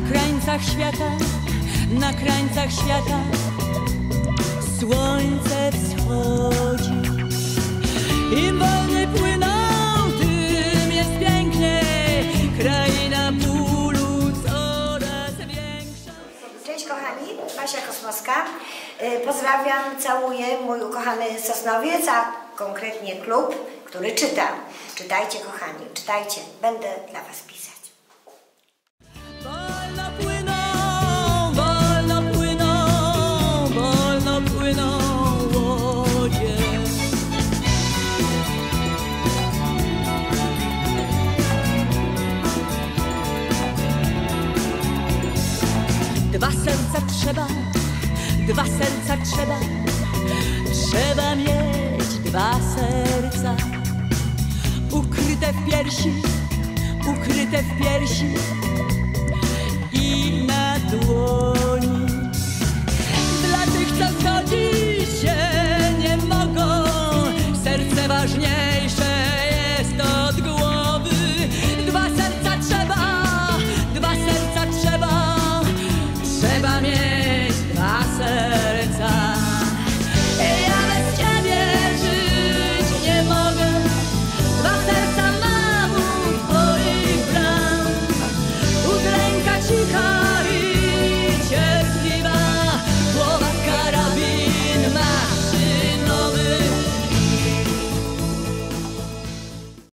krańcach świata, na krańcach świata słońce wschodzi. Im wolny płyną, tym jest piękniej. Kraina bólu coraz większa. Cześć kochani, Basia Kosmowska. Y, Pozdrawiam, całuję mój ukochany Sosnowiec, a konkretnie klub, który czyta. Czytajcie kochani, czytajcie, będę dla Was pisać. Dwa serca trzeba, dwa serca trzeba, trzeba mieć dwa serca. Ukryte w piersi, ukryte w piersi i na. answer.